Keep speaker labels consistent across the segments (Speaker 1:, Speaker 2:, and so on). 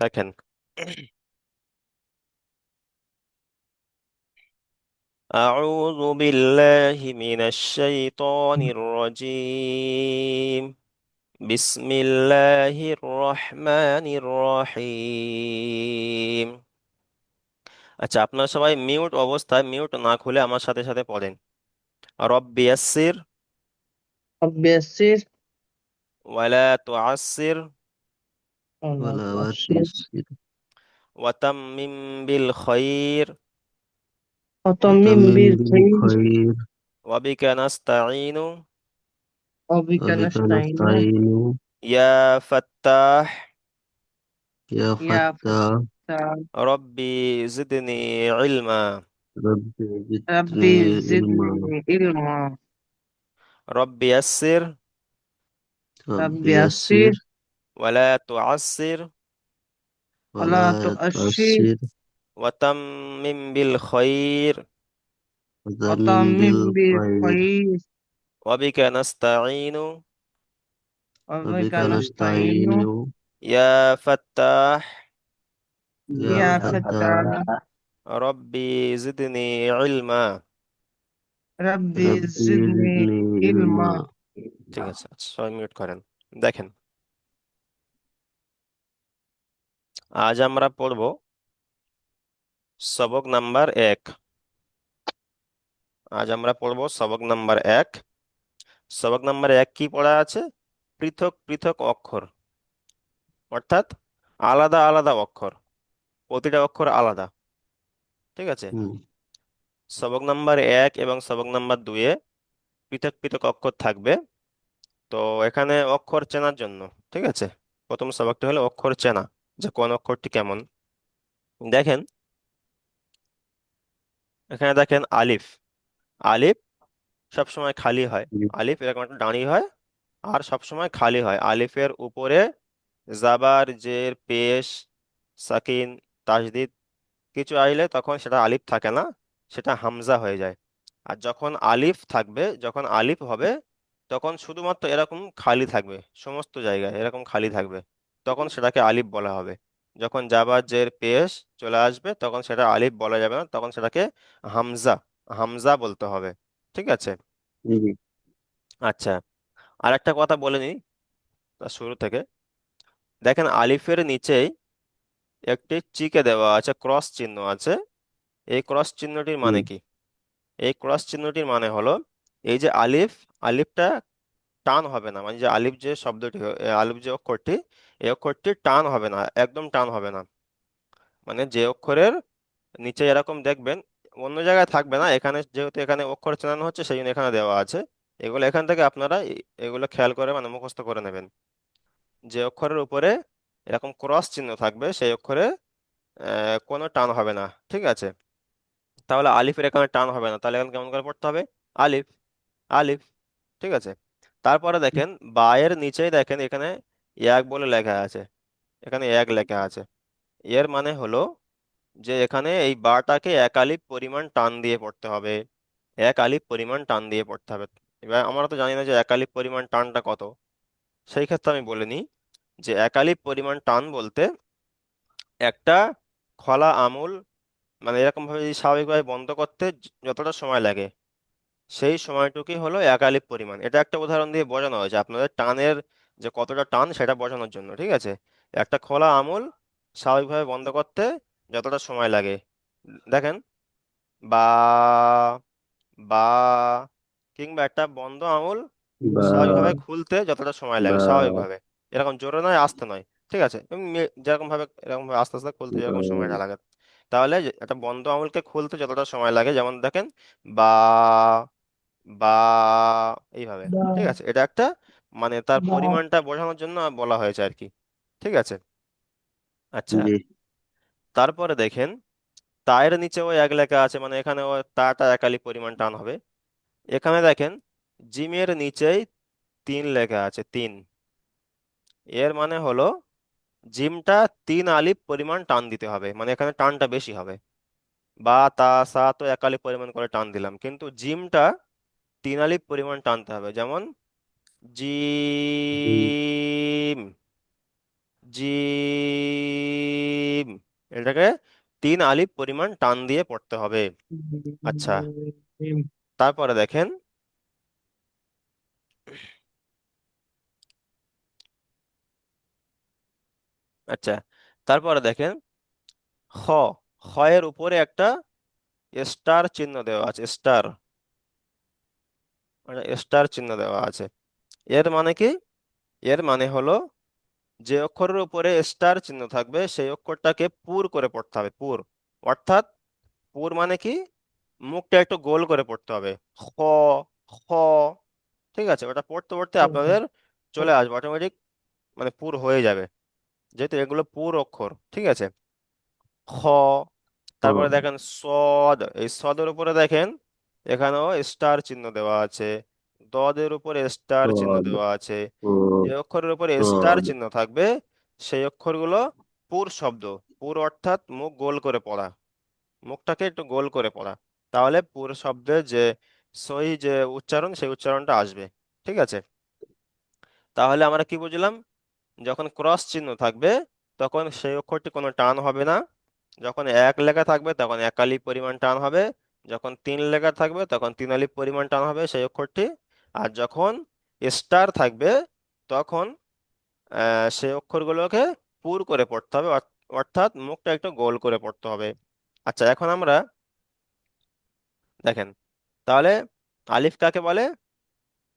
Speaker 1: দেখেন أعوذ بالله من الشيطان الرجيم بسم الله الرحمن الرحيم আচ্ছা আপনারা সবাই মিউট অবস্থায় মিউট না খুলে আমার সাথে সাথে পড়েন রব্বি ইয়াসসির
Speaker 2: رب يسر
Speaker 1: ওয়ালা তুআসসির
Speaker 2: ولا
Speaker 1: وارث وتمم بالخير.
Speaker 2: وتمم
Speaker 3: وتمم
Speaker 2: بالخير.
Speaker 3: بالخير.
Speaker 1: وبك نستعين.
Speaker 2: وبك
Speaker 3: وبك
Speaker 2: نستعين.
Speaker 3: نستعين.
Speaker 1: يا فتاح.
Speaker 3: يا
Speaker 2: يا
Speaker 3: فتاح.
Speaker 1: ربي زدني علما.
Speaker 3: ربي
Speaker 2: ربي
Speaker 3: زدني علما.
Speaker 2: زدني علما.
Speaker 1: ربي
Speaker 3: يسر.
Speaker 2: ربي
Speaker 3: يسر.
Speaker 1: ولا تعسر
Speaker 2: ولا
Speaker 3: ولا
Speaker 2: تؤشر
Speaker 3: تؤسر
Speaker 1: وتمم بالخير
Speaker 3: وتمم
Speaker 2: وتمم
Speaker 3: بالخير
Speaker 2: بالخير
Speaker 1: وبك نستعين
Speaker 2: وبك
Speaker 3: وبك
Speaker 2: نستعين
Speaker 3: نستعين
Speaker 1: يا فتاح
Speaker 3: يا
Speaker 2: يا
Speaker 3: فتاح
Speaker 2: فتاح
Speaker 1: ربي زدني علما
Speaker 2: ربي
Speaker 3: رب
Speaker 2: زدني
Speaker 3: زدني
Speaker 2: علما
Speaker 3: علما
Speaker 1: ঠিক আছে আচ্ছা, সবাই মিউট করেন দেখেন আজ আমরা পড়ব সবক নাম্বার এক। আজ আমরা পড়ব সবক নাম্বার এক। সবক নাম্বার এক কি পড়া আছে? পৃথক পৃথক অক্ষর। অর্থাৎ আলাদা আলাদা অক্ষর। প্রতিটা অক্ষর আলাদা। ঠিক আছে? সবক নাম্বার এক এবং সবক নাম্বার দুয়ে পৃথক পৃথক অক্ষর থাকবে। তো এখানে অক্ষর চেনার জন্য ঠিক আছে? প্রথম সবকটি হলো অক্ষর চেনা। যে কোন অক্ষরটি কেমন? দেখেন। এখানে দেখেন আলিফ। আলিফ সবসময় খালি হয়। আলিফ। এরকম একটা দাঁড়ি হয় আর সবসময় খালি হয়। আলিফের উপরে জাবার জের পেশ সাকিন তাসদিদ কিছু আইলে তখন সেটা আলিফ থাকে না সেটা হামজা হয়ে যায়। আর যখন আলিফ থাকবে যখন আলিফ হবে তখন শুধুমাত্র এরকম খালি থাকবে সমস্ত জায়গায় এরকম খালি থাকবে। তখন সেটাকে আলিফ বলা হবে। যখন জাবার জের পেশ চলে আসবে তখন সেটা আলিফ বলা যাবে না তখন সেটাকে হামজা হামজা বলতে হবে। ঠিক আছে? আচ্ছা আর একটা কথা বলে নিই শুরু থেকে। দেখেন আলিফের নিচেই একটি চিকে দেওয়া আছে ক্রস চিহ্ন আছে। এই ক্রস চিহ্নটির মানে কি? এই ক্রস চিহ্নটির মানে হলো এই যে আলিফ আলিফটা টান হবে না। মানে যে আলিফ যে শব্দটি আলিফ যে অক্ষরটি, এই অক্ষরটি টান হবে না, একদম টান হবে না। মানে যে অক্ষরের নিচে এরকম দেখবেন, অন্য জায়গায় থাকবে না, এখানে যেহেতু এখানে অক্ষর চেনানো হচ্ছে সেই জন্য এখানে দেওয়া আছে। এগুলো এখান থেকে আপনারা এগুলো খেয়াল করে মানে মুখস্থ করে নেবেন। যে অক্ষরের উপরে এরকম ক্রস চিহ্ন থাকবে, সেই অক্ষরে কোনো টান হবে না, ঠিক আছে? তাহলে আলিফের এখানে টান হবে না, তাহলে এখানে কেমন করে পড়তে হবে? আলিফ আলিফ, ঠিক আছে? তারপরে দেখেন, বায়ের নিচেই দেখেন এখানে এক বলে লেখা আছে। এখানে এক লেখা আছে। এর মানে হলো যে এখানে এই বাটাকে এক আলিফ পরিমাণ টান দিয়ে পড়তে হবে। এক আলিফ পরিমাণ টান দিয়ে পড়তে হবে। এবার আমরা তো জানি না যে এক আলিফ পরিমাণ টানটা কত। সেই ক্ষেত্রে আমি বলে নিই যে এক আলিফ পরিমাণ টান বলতে একটা খোলা আমুল মানে এরকমভাবে স্বাভাবিকভাবে বন্ধ করতে যতটা সময় লাগে। সেই সময়টুকুই হলো একালিক পরিমাণ। এটা একটা উদাহরণ দিয়ে বোঝানো হয়েছে। আপনাদের টানের যে কতটা টান সেটা বোঝানোর জন্য ঠিক আছে? একটা খোলা আমুল স্বাভাবিকভাবে বন্ধ করতে যতটা সময় লাগে। দেখেন বা বা কিংবা একটা বন্ধ আঙুল স্বাভাবিকভাবে খুলতে যতটা সময় লাগে স্বাভাবিকভাবে। এরকম জোরে নয় আস্তে নয় ঠিক আছে? যেরকম ভাবে এরকম ভাবে আস্তে আস্তে খুলতে যেরকম সময়টা লাগে। তাহলে একটা বন্ধ আঙুলকে খুলতে যতটা সময় লাগে যেমন দেখেন বা বা এইভাবে ঠিক আছে? এটা একটা মানে তার পরিমাণটা বোঝানোর জন্য বলা হয়েছে আর কি ঠিক আছে? আচ্ছা। তারপরে দেখেন তায়ের নিচেও এক লেখা আছে মানে এখানে ও তাটা একালি পরিমাণ টান হবে। এখানে দেখেন জিমের নিচেই তিন লেখা আছে তিন। এর মানে হলো জিমটা তিন আলিফ পরিমাণ টান দিতে হবে মানে এখানে টানটা বেশি হবে। বা তা সা তো একালি পরিমাণ করে টান দিলাম কিন্তু জিমটা তিন আলিফ পরিমাণ টানতে হবে, যেমন জিম জিম, এটাকে তিন আলিফ পরিমাণ টান দিয়ে পড়তে হবে। আচ্ছা তারপরে দেখেন আচ্ছা তারপরে দেখেন খ খ এর উপরে একটা স্টার চিহ্ন দেওয়া আছে, স্টার। স্টার চিহ্ন দেওয়া আছে। এর মানে কি? এর মানে হলো যে অক্ষরের উপরে স্টার চিহ্ন থাকবে সেই অক্ষরটাকে পুর করে পড়তে হবে পুর। অর্থাৎ পুর মানে কি? মুখটা একটু গোল করে পড়তে হবে। খ খ ঠিক আছে? ওটা পড়তে পড়তে আপনাদের চলে আসবে অটোমেটিক মানে পুর হয়ে যাবে। যেহেতু এগুলো পুর অক্ষর ঠিক আছে? খ তারপরে দেখেন সদ এই সদের উপরে দেখেন এখানেও স্টার চিহ্ন দেওয়া আছে দদের উপরে স্টার চিহ্ন দেওয়া আছে যে অক্ষরের উপরে স্টার চিহ্ন থাকবে সেই অক্ষরগুলো পুর শব্দ পুর অর্থাৎ মুখ গোল করে পড়া মুখটাকে একটু গোল করে পড়া তাহলে পুর শব্দের যে সহি যে উচ্চারণ সেই উচ্চারণটা আসবে ঠিক আছে? তাহলে আমরা কি বুঝলাম? যখন ক্রস চিহ্ন থাকবে তখন সেই অক্ষরটি কোনো টান হবে না যখন এক লেখা থাকবে তখন এক আলিফ পরিমাণ টান হবে যখন তিন লেখা থাকবে তখন তিন আলিফ পরিমাণ টান হবে সেই অক্ষরটি। আর যখন স্টার থাকবে তখন সেই অক্ষরগুলোকে পুর করে পড়তে হবে অর্থ- অর্থাৎ মুখটা একটু গোল করে পড়তে হবে। আচ্ছা এখন আমরা দেখেন তাহলে আলিফ কাকে বলে?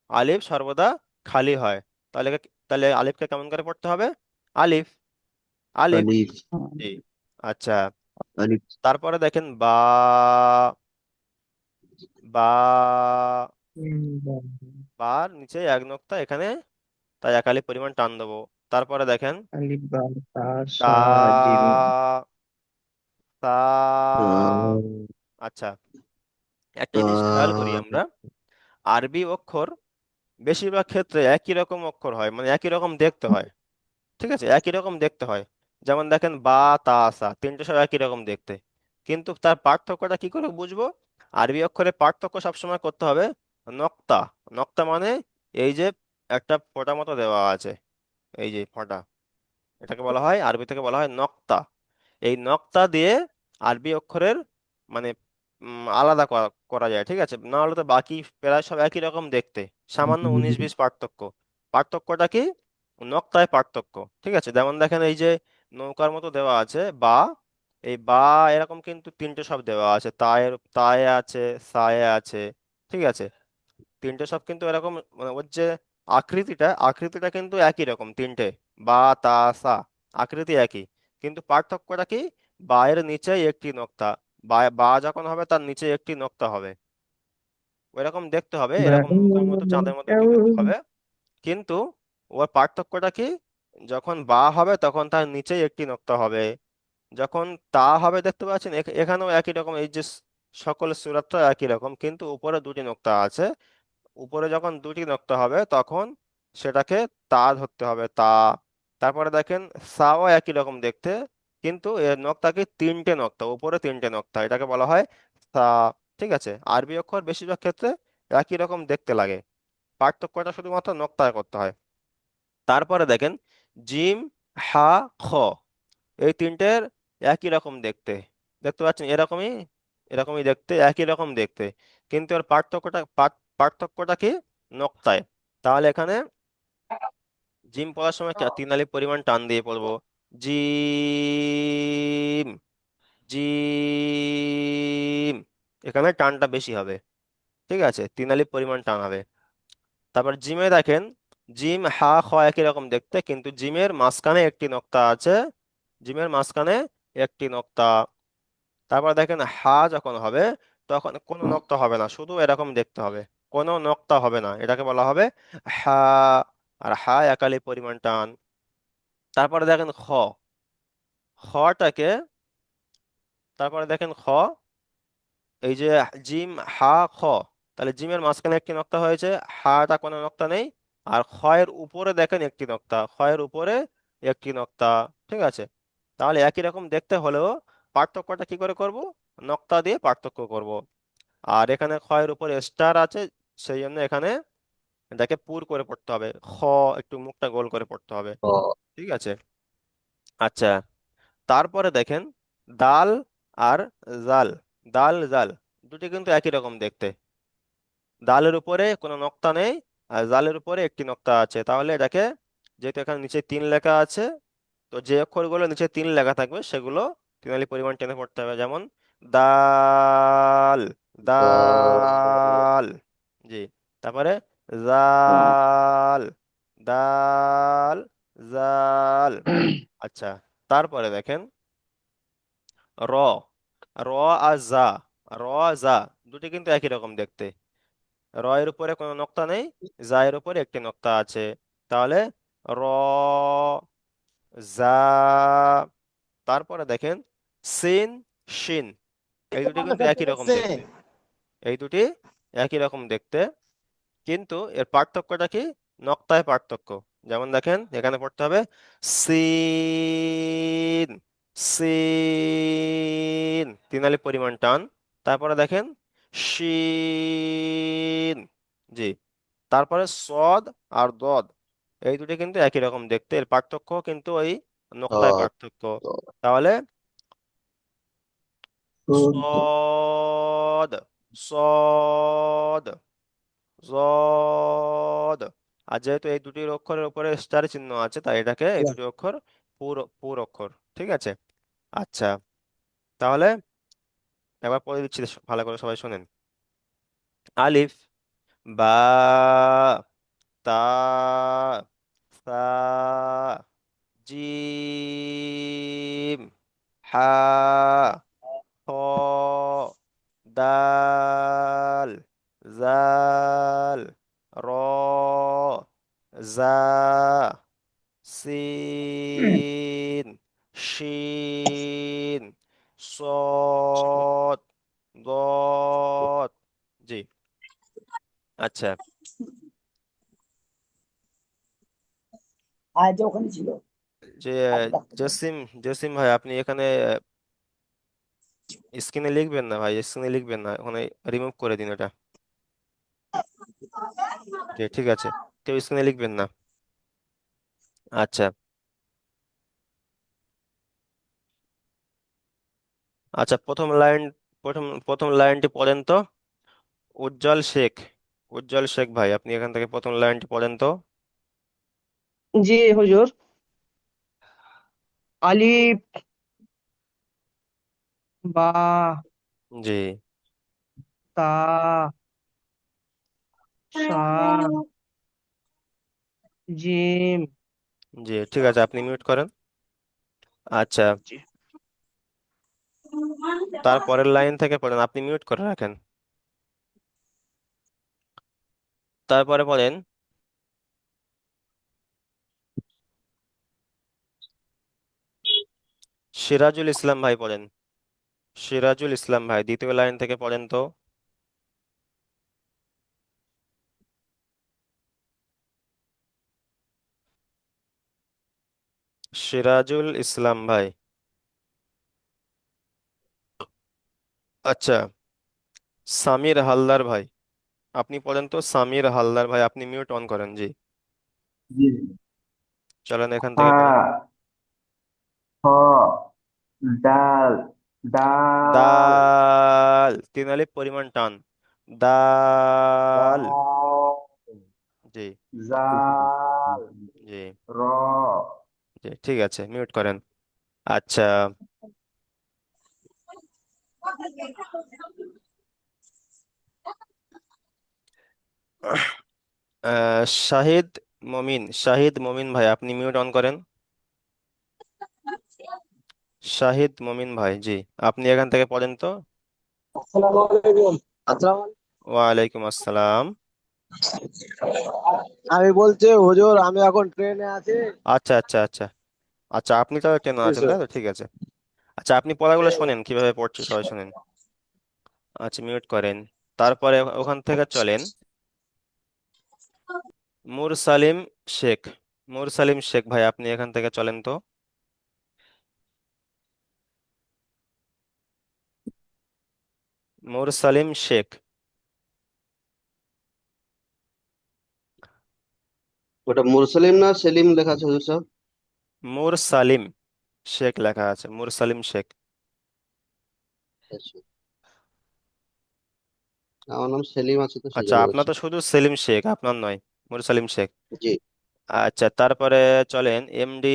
Speaker 1: আলিফ সর্বদা খালি হয়। তাহলে তাহলে আলিফকে কেমন করে পড়তে হবে? আলিফ আলিফ আচ্ছা।
Speaker 3: আলিফ।
Speaker 1: তারপরে দেখেন বা বা বার নিচে এক নোক্তা এখানে তাই এক আলিফ পরিমাণ টান দেবো। তারপরে দেখেন
Speaker 2: আলিফ বা তা
Speaker 1: তা
Speaker 2: সা
Speaker 1: তা আচ্ছা একটা জিনিস খেয়াল করি আমরা। আরবি অক্ষর বেশিরভাগ ক্ষেত্রে একই রকম অক্ষর হয় মানে একই রকম দেখতে হয়। ঠিক আছে? একই রকম দেখতে হয়। যেমন দেখেন বা তা সা তিনটে সব একই রকম দেখতে। কিন্তু তার পার্থক্যটা কি করে বুঝব? আরবি অক্ষরে পার্থক্য সবসময় করতে হবে। নক্তা নক্তা মানে এই যে একটা ফোঁটা মতো দেওয়া আছে এই যে ফোঁটা এটাকে বলা হয় আরবি থেকে বলা হয় নক্তা। এই নক্তা দিয়ে আরবি অক্ষরের মানে আলাদা করা যায় ঠিক আছে? না হলে তো বাকি প্রায় সব একই রকম দেখতে সামান্য উনিশ বিশ পার্থক্য। পার্থক্যটা কি? নক্তায় পার্থক্য ঠিক আছে? যেমন দেখেন এই যে নৌকার মতো দেওয়া আছে বা এই বা এরকম কিন্তু তিনটে সব দেওয়া আছে। তায়ে তায়ে আছে সায়ে আছে ঠিক আছে? তিনটে সব কিন্তু এরকম মানে ওর যে আকৃতিটা আকৃতিটা কিন্তু একই রকম তিনটে। বা তা সা আকৃতি একই। কিন্তু পার্থক্যটা কি? বা এর নিচে একটি নোক্তা। বা বা যখন হবে তার নিচে একটি নোক্তা হবে। ওইরকম দেখতে হবে এরকম মতো চাঁদের মতো হবে। কিন্তু ওর পার্থক্যটা কি? যখন বা হবে তখন তার নিচে একটি নোক্তা হবে। যখন তা হবে দেখতে পাচ্ছেন, এখ- এখানেও একই রকম, এই যে সকল সূরাতটা একই রকম, কিন্তু উপরে দুটি নোক্তা আছে। উপরে যখন দুটি নোক্তা হবে, তখন সেটাকে তা ধরতে হবে, তা। তারপরে দেখেন, সাও একই রকম দেখতে, কিন্তু এর নোক্তা কি তিনটে নোক্তা, উপরে তিনটে নোক্তা, এটাকে বলা হয় সা। ঠিক আছে? আরবি অক্ষর বেশিরভাগ ক্ষেত্রে একই রকম দেখতে লাগে। পার্থক্যটা শুধুমাত্র নোক্তায় করতে হয়। তারপরে দেখেন, জিম, হা, খ, এই তিনটের একই রকম দেখতে। দেখতে পাচ্ছেন? এরকমই এরকমই দেখতে, একই রকম দেখতে। কিন্তু এর পার্থক্যটা পার্থক্যটা কি? নোক্তায়। তাহলে এখানে জিম পড়ার সময় তিন পরিমাণ টান দিয়ে পড়ব। জিম জিম। এখানে টানটা বেশি হবে। ঠিক আছে? তিন পরিমাণ টান হবে। তারপর জিমে দেখেন, জিম হা, খ একই রকম দেখতে, কিন্তু জিমের মাঝখানে একটি নোক্তা আছে। জিমের মাঝখানে একটি নোক্তা। তারপর দেখেন হা যখন হবে, তখন কোনো নোক্তা হবে না, শুধু এরকম দেখতে হবে। কোনো নোক্তা হবে না, এটাকে বলা হবে হা। আর হা একালি পরিমাণ টান তারপরে দেখেন খ। খটাকে, তারপরে দেখেন খ। এই যে জিম, হা, খ। তাহলে জিমের মাঝখানে একটি নোক্তা হয়েছে, হাটা কোনো নোক্তা নেই। আর খয়ের উপরে দেখেন একটি নোক্তা, খয়ের উপরে একটি নোক্তা, ঠিক আছে? তাহলে একই রকম দেখতে হলেও পার্থক্যটা কি করে করব? নোক্তা দিয়ে পার্থক্য করব। আর এখানে খয়ের উপরে স্টার আছে সেই জন্য এখানে এটাকে পুর করে পড়তে হবে। খ একটু মুখটা গোল করে পড়তে হবে। ঠিক আছে? আচ্ছা তারপরে দেখেন দাল আর জাল। দাল জাল দুটি কিন্তু একই রকম দেখতে। দালের উপরে কোনো নক্তা নেই আর জালের উপরে একটি নক্তা আছে। তাহলে এটাকে যেহেতু এখানে নিচে তিন লেখা আছে তো যে অক্ষরগুলো নিচে তিন লেখা থাকবে, সেগুলো তিনালি পরিমাণ টেনে পড়তে হবে। যেমন দাল দাল, জি। তারপরে জাল, দাল, জাল। আচ্ছা তারপরে দেখেন, র র আর জা র জা দুটি কিন্তু একই রকম দেখতে। র এর উপরে কোনো নক্তা নেই জা এর উপরে একটি নক্তা আছে। তাহলে র জা তারপরে দেখেন সিন শিন। এই দুটি কিন্তু একই রকম দেখতে। এই দুটি একই রকম দেখতে। কিন্তু এর পার্থক্যটা কি? নক্তায় পার্থক্য। যেমন দেখেন এখানে পড়তে হবে সিন সিন। তিনালি পরিমাণ টান। তারপরে দেখেন শিন। জি। তারপরে সদ আর দদ। এই দুটি কিন্তু একই রকম দেখতে। এর পার্থক্য কিন্তু ওই নক্তায় পার্থক্য। তাহলে
Speaker 3: শুদ্ধ
Speaker 1: সদ সদ জদ আর যেহেতু এই দুটি অক্ষরের উপরে স্টার চিহ্ন আছে তাই এটাকে এই দুটি অক্ষর পুর পুর অক্ষর ঠিক আছে? আচ্ছা তাহলে একবার পড়ে দিচ্ছি ভালো করে সবাই শোনেন। আলিফ বা তা, সা জিম হা খ দাল, জাল, র, জা, সিন, শিন সদ দদ জি। আচ্ছা।
Speaker 4: আজ ওখানে ছিল।
Speaker 1: যে জসিম জসিম ভাই আপনি এখানে স্ক্রিনে লিখবেন না ভাই স্ক্রিনে লিখবেন না ওখানে রিমুভ করে দিন জি, ঠিক আছে কেউ স্ক্রিনে লিখবেন না। আচ্ছা। আচ্ছা প্রথম লাইন প্রথম প্রথম লাইনটি পড়েন তো। উজ্জ্বল শেখ উজ্জ্বল শেখ ভাই আপনি এখান থেকে প্রথম লাইনটি পড়েন তো।
Speaker 5: জি হুজুর। আলিফ বা
Speaker 1: জি।
Speaker 5: তা সা জিম।
Speaker 1: জি ঠিক আছে আপনি মিউট করেন। আচ্ছা।
Speaker 5: জি।
Speaker 1: তারপরের লাইন থেকে পড়েন আপনি মিউট করে রাখেন। তারপরে পড়েন সিরাজুল ইসলাম ভাই পড়েন। সিরাজুল ইসলাম ভাই দ্বিতীয় লাইন থেকে পড়েন তো। সিরাজুল ইসলাম ভাই। আচ্ছা সামির হালদার ভাই আপনি পড়েন তো? সামির হালদার ভাই আপনি মিউট অন করেন জি। চলেন এখান থেকে
Speaker 6: খ ডাল ডাল
Speaker 1: দাল তিন আলিফ পরিমাণ টান দাল জি
Speaker 6: জাল
Speaker 1: জি
Speaker 6: র
Speaker 1: জি ঠিক আছে মিউট করেন। আচ্ছা। শাহিদ মমিন শাহিদ মমিন ভাই আপনি মিউট অন করেন। শাহিদ মমিন ভাই জি। আপনি এখান থেকে পড়েন তো?
Speaker 4: আসসালামু আলাইকুম আসসালামু
Speaker 1: ওয়ালাইকুম আসসালাম।
Speaker 4: আমি বলছি হুজুর আমি এখন ট্রেনে আছি।
Speaker 1: আচ্ছা আচ্ছা আচ্ছা। আচ্ছা আপনি তাহলে ট্রেনে আছেন তাই তো? ঠিক আছে। আচ্ছা আপনি পড়াগুলো শোনেন কীভাবে পড়ছে সবাই শোনেন। আচ্ছা মিউট করেন। তারপরে ওখান থেকে চলেন। মুরসালিম শেখ। মুরসালিম শেখ ভাই আপনি এখান থেকে চলেন তো? মুরসালিম শেখ।
Speaker 3: ওটা মুরসালিম না সেলিম লেখা আছে হুজুর সাহেব?
Speaker 1: মুরসালিম শেখ লেখা আছে মুরসালিম শেখ।
Speaker 3: আচ্ছা। আমার নাম সেলিম আছে তো সেই
Speaker 1: আচ্ছা
Speaker 3: জন্য
Speaker 1: আপনার
Speaker 3: বলছি।
Speaker 1: তো শুধু সেলিম শেখ আপনার নয় মুরসালিম শেখ।
Speaker 3: জি।
Speaker 1: আচ্ছা তারপরে চলেন এমডি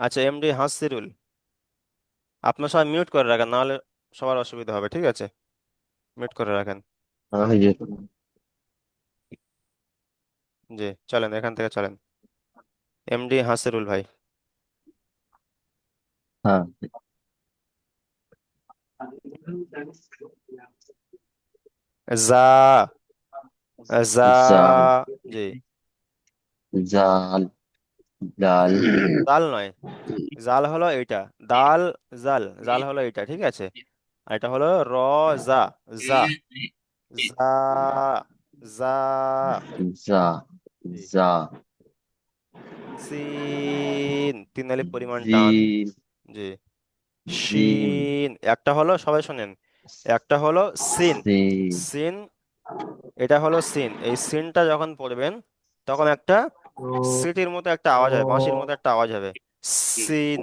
Speaker 1: আচ্ছা এমডি হাসিরুল। আপনার সবাই মিউট করে রাখেন নাহলে সবার অসুবিধা হবে ঠিক আছে? মিউট করে রাখেন।
Speaker 3: হ্যাঁ
Speaker 1: জি চলেন এখান থেকে চলেন। এমডি হাসিরুল ভাই।
Speaker 3: হ্যাঁ।
Speaker 1: জা জা। জি।
Speaker 3: জাল। ডাল।
Speaker 1: জাল নয় জাল হলো এইটা দাল জাল জাল হলো এইটা ঠিক আছে? আর এটা হলো র জা জা জা জা
Speaker 3: জা
Speaker 1: সিন তিন আলিফ পরিমাণ টান। জি। শিন একটা হলো সবাই শোনেন একটা হলো সিন।
Speaker 3: সিন।
Speaker 1: সিন এটা হলো সিন এই সিনটা যখন পড়বেন তখন একটা সিটির মতো একটা আওয়াজ হবে, বাঁশির মতো একটা আওয়াজ হবে। সিন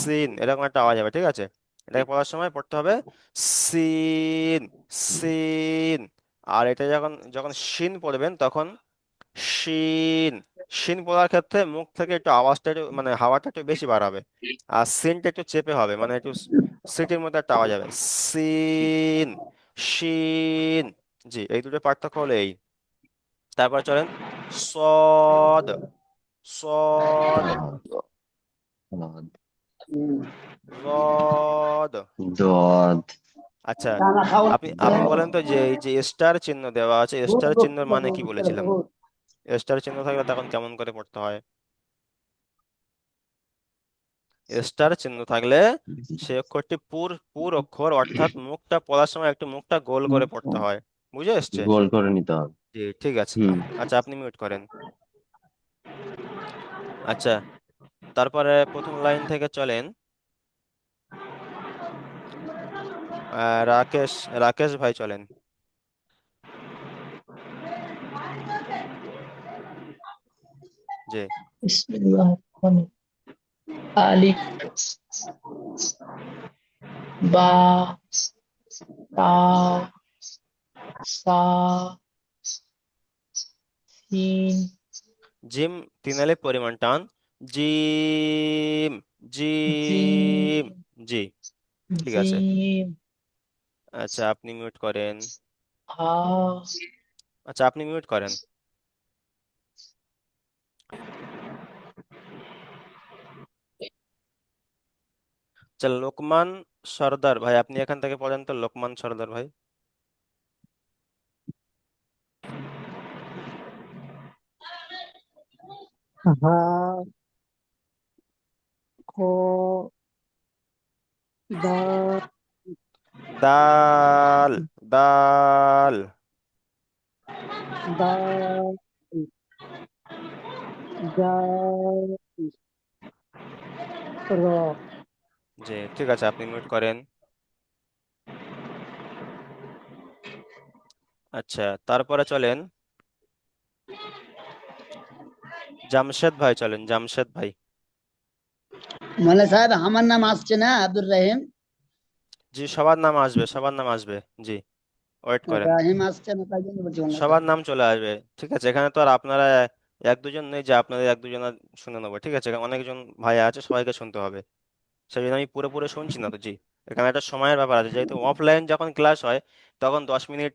Speaker 1: সিন, এরকম একটা আওয়াজ হবে, ঠিক আছে? এটাকে পড়ার সময় পড়তে হবে, সিন সিন। আর এটা যখন যখন শিন পড়বেন, তখন শিন শিন পড়ার ক্ষেত্রে মুখ থেকে একটু আওয়াজটা একটু মানে হাওয়াটা একটু বেশি বার হবে। আর সিনটা একটু চেপে হবে মানে একটু সিটির মতো একটা আওয়াজ হবে। সিন শিন জি, এই দুটো পার্থক্য হলো এই। তারপর চলেন। সদ। সদ। রদ।
Speaker 3: দদ
Speaker 1: আচ্ছা আপনি আপনি বলেন তো যে এই যে স্টার চিহ্ন দেওয়া আছে স্টার চিহ্নের মানে কি বলেছিলাম? স্টার চিহ্ন থাকলে তখন কেমন করে পড়তে হয়? স্টার চিহ্ন থাকলে সে অক্ষরটি পুর পুর অক্ষর অর্থাৎ মুখটা পড়ার সময় একটু মুখটা গোল করে পড়তে হয়। বুঝে এসছে?
Speaker 3: গোল করে নিতে হবে।
Speaker 1: জি ঠিক আছে।
Speaker 3: হুম।
Speaker 1: আচ্ছা আপনি মিউট করেন। আচ্ছা তারপরে প্রথম লাইন থেকে চলেন। আহ, রাকেশ রাকেশ ভাই চলেন। জি।
Speaker 7: আলিফ বা তা সা
Speaker 1: জিম তিন আলিফ পরিমাণ টান জিম জিম
Speaker 7: জিম
Speaker 1: জি ঠিক আছে
Speaker 7: জিম
Speaker 1: আচ্ছা আপনি মিউট করেন
Speaker 7: হা
Speaker 1: আচ্ছা আপনি মিউট করেন আচ্ছা লোকমান সর্দার ভাই আপনি এখান থেকে পড়েন তো লোকমান সর্দার ভাই
Speaker 2: হা খ দা
Speaker 1: দাল দাল
Speaker 2: দা জা র
Speaker 1: জি ঠিক আছে আপনি মিউট করেন। আচ্ছা তারপরে চলেন। জামশেদ ভাই চলেন জামশেদ ভাই।
Speaker 8: মানে সাহেব আমার নাম আসছে না আব্দুর রহিম?
Speaker 1: জি সবার নাম আসবে সবার নাম আসবে জি। ওয়েট করেন
Speaker 8: রাহিম আসছে না তাই জন্য বলছি
Speaker 1: সবার নাম চলে আসবে ঠিক আছে। এখানে তো আর আপনারা এক দুজন নেই যে আপনাদের এক দুজন শুনে নেব ঠিক আছে। অনেকজন ভাই আছে সবাইকে শুনতে হবে। সেই জন্য আমি পুরোপুরি শুনছি না তো জি। এখানে একটা সময়ের ব্যাপার আছে। যেহেতু অফলাইন যখন ক্লাস হয় তখন দশ মিনিট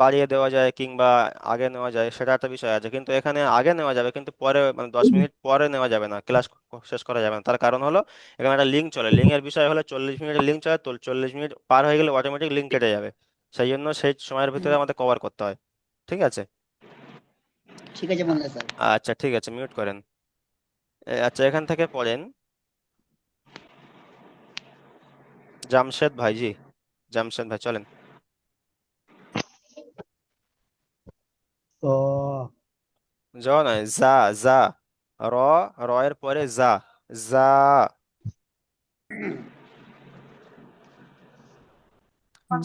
Speaker 1: বাড়িয়ে দেওয়া যায় কিংবা আগে নেওয়া যায় সেটা একটা বিষয় আছে। কিন্তু এখানে আগে নেওয়া যাবে কিন্তু পরে মানে দশ মিনিট পরে নেওয়া যাবে না ক্লাস শেষ করা যাবে না। তার কারণ হলো এখানে একটা লিঙ্ক চলে। লিঙ্কের বিষয় হলো চল্লিশ মিনিটের লিঙ্ক চলে তো চল্লিশ মিনিট পার হয়ে গেলে অটোমেটিক লিঙ্ক কেটে যাবে। সেই জন্য সেই সময়ের ভিতরে আমাদের কভার করতে হয়। ঠিক আছে?
Speaker 8: ঠিক আছে
Speaker 1: আচ্ছা ঠিক আছে মিউট করেন। আচ্ছা এখান থেকে পড়েন। জামশেদ ভাই জি। জামশেদ ভাই চলেন। জ নয় যা যা র র এর পরে যা যা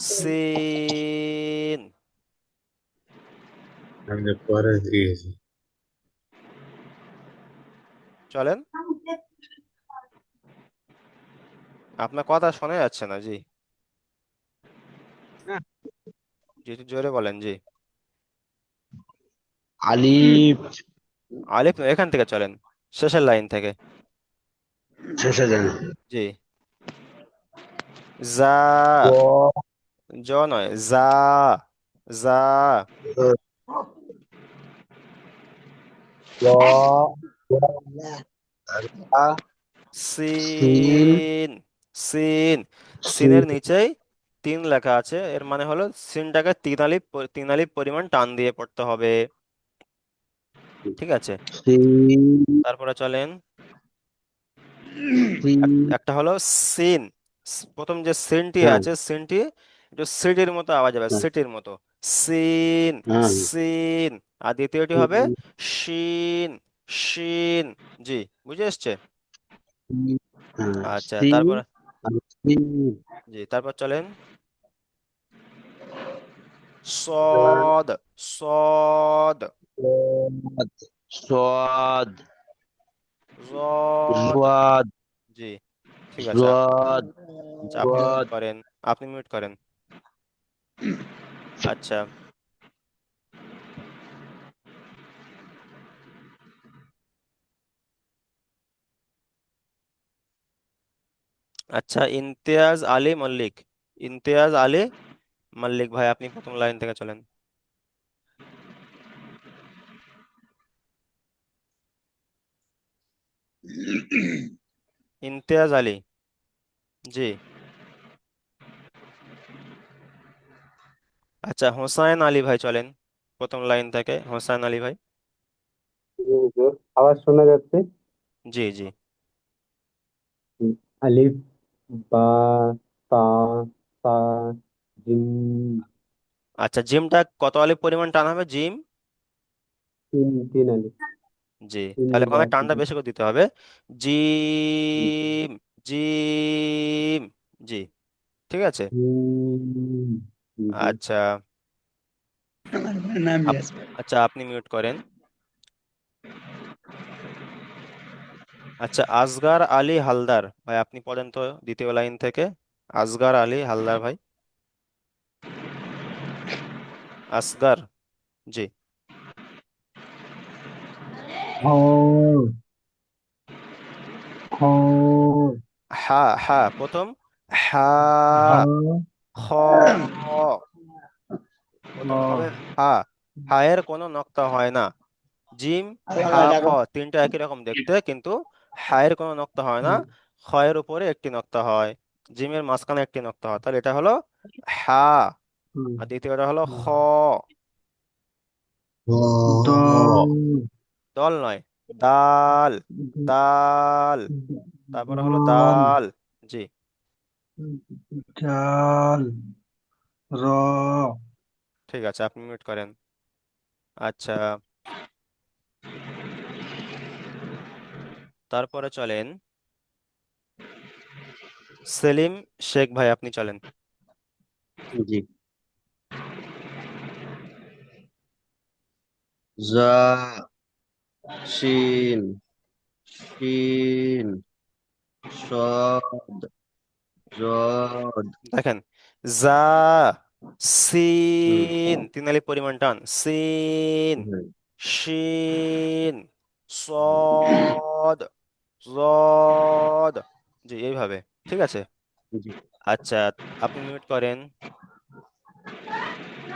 Speaker 1: সিন। চলেন। আপনার কথা শোনা যাচ্ছে না জি। জি একটু জোরে বলেন জি।
Speaker 4: আলিফ।
Speaker 1: আলিফ নয়, এখান থেকে চলেন শেষের লাইন থেকে।
Speaker 4: শেষে যান।
Speaker 1: জি। জা
Speaker 4: ক
Speaker 1: জ নয় জা
Speaker 4: র
Speaker 1: সিন সিন। সিনের নিচেই তিন লেখা আছে। এর মানে হলো সিনটাকে তিন আলিফ প- তিন আলিফ পরিমাণ টান দিয়ে পড়তে হবে। ঠিক আছে? তারপরে চলেন। একটা হলো সিন। প্রথম যে সিনটি
Speaker 4: হ্যাঁ।
Speaker 1: আছে সিনটি একটু সিটির মতো আওয়াজ হবে
Speaker 4: হ্যাঁ।
Speaker 1: সিটির মতো। সিন
Speaker 4: হ্যাঁ।
Speaker 1: সিন। আর দ্বিতীয়টি হবে শিন শিন। জি বুঝে এসছে? আচ্ছা তারপর জি তারপর চলেন। সদ সদ। সদ।
Speaker 4: রদ।
Speaker 1: জি ঠিক আছে। আচ্ছা, করেন। আপনি মিউট করেন। আচ্ছা। আচ্ছা ইমতিয়াজ আলী মল্লিক। ইমতিয়াজ আলী মল্লিক ভাই আপনি প্রথম লাইন থেকে চলেন। ইমতিয়াজ আলী জি। আচ্ছা হোসাইন আলী ভাই চলেন প্রথম লাইন থেকে। হোসাইন আলী ভাই।
Speaker 6: আওয়াজ শোনা যাচ্ছে?
Speaker 1: জি জি।
Speaker 6: আলিফ বা
Speaker 1: আচ্ছা জিমটা কত আলিফ পরিমাণ টান হবে? জিম?
Speaker 6: তিন তিন
Speaker 1: জি
Speaker 6: তিন
Speaker 1: তাহলে ওখানে টানটা বেশি করে দিতে হবে। জিম জিম জি ঠিক আছে? আচ্ছা। আচ্ছা আপনি মিউট করেন। আচ্ছা আসগার আলী হালদার। ভাই আপনি পড়েন তো দ্বিতীয় লাইন থেকে। আসগার আলী হালদার ভাই। আসগার জি। হা হা প্রথম। হা খ হা। হা। এর কোনো নক্তা হয় না। জিম হা খ তিনটা একই রকম দেখতে কিন্তু হা এর কোনো নক্তা হয় না খয়ের উপরে একটি নক্তা হয় জিমের মাঝখানে একটি নক্তা হয়। তাহলে এটা হলো হা আর দ্বিতীয়টা হলো খ দল নয় দাল দাল। তারপরে হলো দাল জি।
Speaker 4: জাল র।
Speaker 1: ঠিক আছে আপনি মিউট করেন। আচ্ছা। তারপরে চলেন। সেলিম শেখ ভাই আপনি চলেন।
Speaker 3: জি। জা শিন শিন সদ জদ।
Speaker 1: দেখেন জা সিন তিন আলিফ পরিমাণ টান সিন শিন সদ জদ। জি এইভাবে। ঠিক আছে? আচ্ছা আপনি মিউট করেন।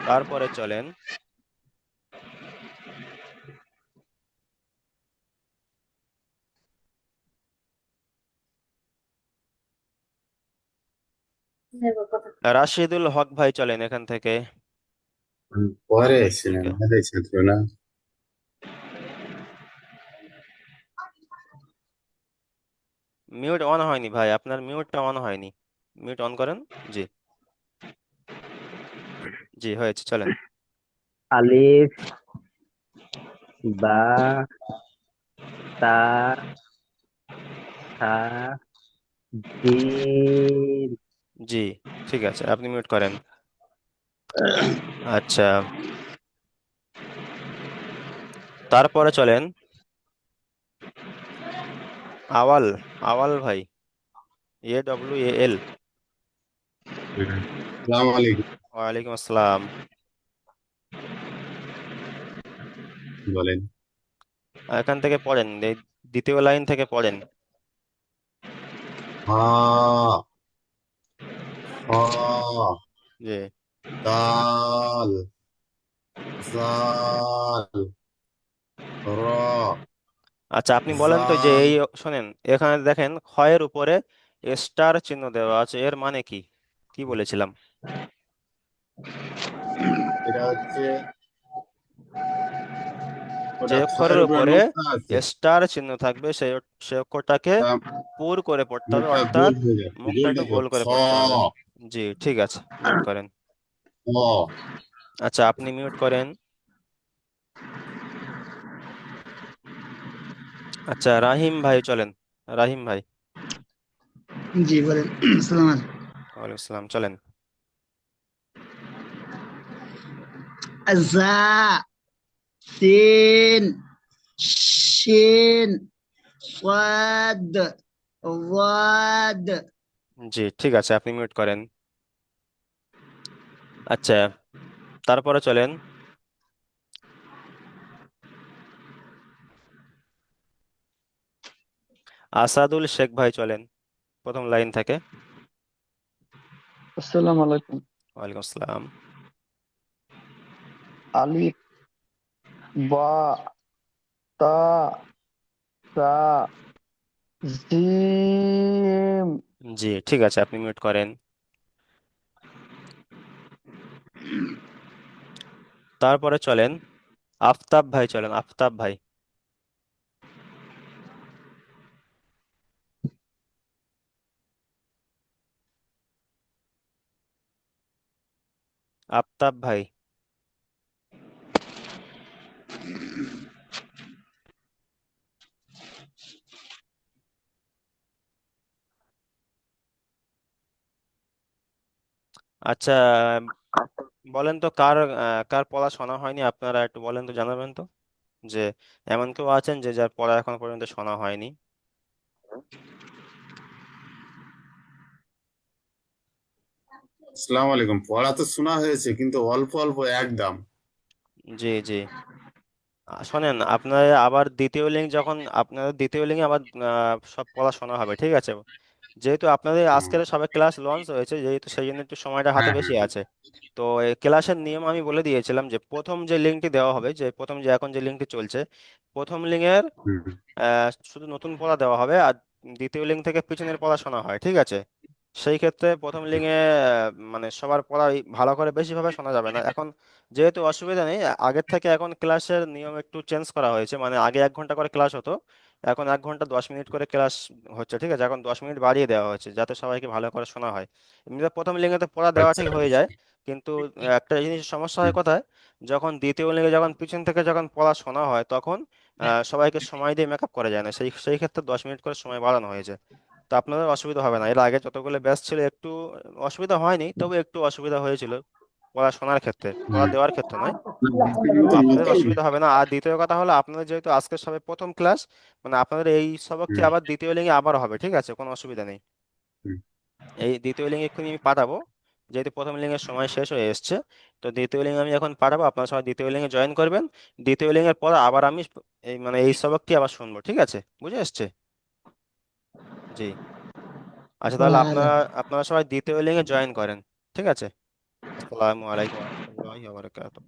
Speaker 1: তারপরে চলেন। রাশিদুল হক ভাই চলেন এখান থেকে।
Speaker 9: পরে আমাদের ছাত্র না।
Speaker 1: মিউট অন হয়নি ভাই আপনার মিউটটা অন হয়নি। মিউট অন করেন? জি। জি হয়েছে চলেন।
Speaker 6: আলিফ বা তা সা জিম
Speaker 1: জি ঠিক আছে আপনি মিউট করেন। আচ্ছা। তারপরে চলেন। আওয়াল আওয়াল ভাই। এ ডব্লিউ এ এল
Speaker 9: সালাম আলাইকুম
Speaker 1: ওয়ালাইকুম আসসালাম।
Speaker 9: বলেন।
Speaker 1: এখান থেকে পড়েন দ্বিতীয় লাইন থেকে পড়েন। জি।
Speaker 9: দাল জাল র
Speaker 1: আচ্ছা আপনি বলেন তো যে এই শোনেন এখানে দেখেন ক্ষয়ের উপরে স্টার চিহ্ন দেওয়া আছে এর মানে কি? কি বলেছিলাম?
Speaker 9: এটা হচ্ছে
Speaker 1: যে অক্ষরের
Speaker 9: উপরে
Speaker 1: স্টার চিহ্ন থাকবে সেই সেই অক্ষরটাকে পুর করে পড়তে হবে অর্থাৎ
Speaker 9: গোল
Speaker 1: মুখটা
Speaker 9: গোল
Speaker 1: একটু গোল করে পড়তে হবে। জি ঠিক আছে মিউট করেন। আচ্ছা আপনি মিউট করেন। আচ্ছা রাহিম ভাই চলেন। রাহিম ভাই।
Speaker 8: জি বলেন। আসসালামু আলাইকুম।
Speaker 1: আসসালাম চলেন।
Speaker 8: জা সিন শিন সাদ ওয়াদ।
Speaker 1: জি ঠিক আছে আপনি মিউট করেন। আচ্ছা তারপরে চলেন। আসাদুল শেখ ভাই চলেন প্রথম লাইন থেকে।
Speaker 5: আসসালামু আলাইকুম।
Speaker 1: ওয়ালাইকুম আসসালাম।
Speaker 5: আলিফ বা তা সা জিম।
Speaker 1: জি ঠিক আছে আপনি মিউট করেন। তারপরে চলেন আফতাব ভাই চলেন আফতাব ভাই। আফতাব ভাই। আচ্ছা বলেন তো কার কার পড়া শোনা হয়নি? আপনারা একটু বলেন তো, জানাবেন তো। যে এমন কেউ আছেন যে যার পড়া এখন পর্যন্ত শোনা হয়নি।
Speaker 9: আসসালামু আলাইকুম। পড়া তো শোনা হয়েছে কিন্তু অল্প অল্প একদম
Speaker 1: জি জি। শোনেন আপনার আবার দ্বিতীয় লিঙ্ক যখন আপনাদের দ্বিতীয় লিঙ্কে আবার আহ, সব পড়া শোনা হবে ঠিক আছে? যেহেতু আপনাদের। আজকের সবে ক্লাস লঞ্চ হয়েছে যেহেতু সেই জন্য একটু সময়টা হাতে
Speaker 9: হ্যাঁ
Speaker 1: বেশি
Speaker 9: হ্যাঁ।
Speaker 1: আছে। তো এই ক্লাসের নিয়ম আমি বলে দিয়েছিলাম যে প্রথম যে লিঙ্কটি দেওয়া হবে যে প্রথম যে এখন যে লিঙ্কটি চলছে প্রথম লিঙ্কের
Speaker 9: হুম।
Speaker 1: আহ, শুধু নতুন পড়া দেওয়া হবে আর দ্বিতীয় লিঙ্ক থেকে পিছনের পড়া শোনা হয় ঠিক আছে? সেই ক্ষেত্রে প্রথম লিঙ্গে মানে সবার পড়া ভালো করে বেশিভাবে শোনা যাবে না। এখন যেহেতু অসুবিধা নেই আগের থেকে এখন ক্লাসের নিয়ম একটু চেঞ্জ করা হয়েছে। মানে আগে এক ঘণ্টা করে ক্লাস হতো এখন এক ঘণ্টা দশ মিনিট করে ক্লাস হচ্ছে ঠিক আছে? এখন দশ মিনিট বাড়িয়ে দেওয়া হয়েছে যাতে সবাইকে ভালো করে শোনা হয়। এমনিতে প্রথম লিঙ্কে তো পড়া দেওয়া ঠিক হয়ে যায় কিন্তু একটা জিনিস সমস্যা হয় কোথায়? যখন দ্বিতীয় লিঙ্গে যখন পিছন থেকে যখন পড়া শোনা হয় তখন সবাইকে সময় দিয়ে মেকআপ করা যায় না। সেই সেই ক্ষেত্রে দশ মিনিট করে সময় বাড়ানো হয়েছে। তো আপনাদের অসুবিধা হবে না। এর আগে যতগুলো ব্যাচ ছিল একটু অসুবিধা হয়নি তবে একটু অসুবিধা হয়েছিল পড়াশোনার ক্ষেত্রে পড়া দেওয়ার ক্ষেত্রে নয়। আপনাদের অসুবিধা হবে না। আর দ্বিতীয় কথা হলো আপনাদের যেহেতু আজকে সবে প্রথম ক্লাস মানে আপনাদের এই সবকটি আবার দ্বিতীয় লিঙ্কে আবার হবে ঠিক আছে? কোনো অসুবিধা নেই। এই দ্বিতীয় লিঙ্ক এক্ষুনি আমি পাঠাবো। যেহেতু প্রথম লিঙ্কের সময় শেষ হয়ে এসছে তো দ্বিতীয় লিঙ্ক আমি এখন পাঠাবো। আপনারা সবাই দ্বিতীয় লিঙ্কে জয়েন করবেন। দ্বিতীয় লিঙ্কের পর আবার আমি এই মানে এই সবকটি আবার শুনব ঠিক আছে? বুঝে এসছে? জি। আচ্ছা তাহলে
Speaker 8: ভালো
Speaker 1: আপনারা আপনারা সবাই দ্বিতীয় লিঙ্কে জয়েন করেন ঠিক আছে? আসসালামু আলাইকুম ওয়া
Speaker 9: রাহমাতুল্লাহি ওয়া বারাকাতুহু।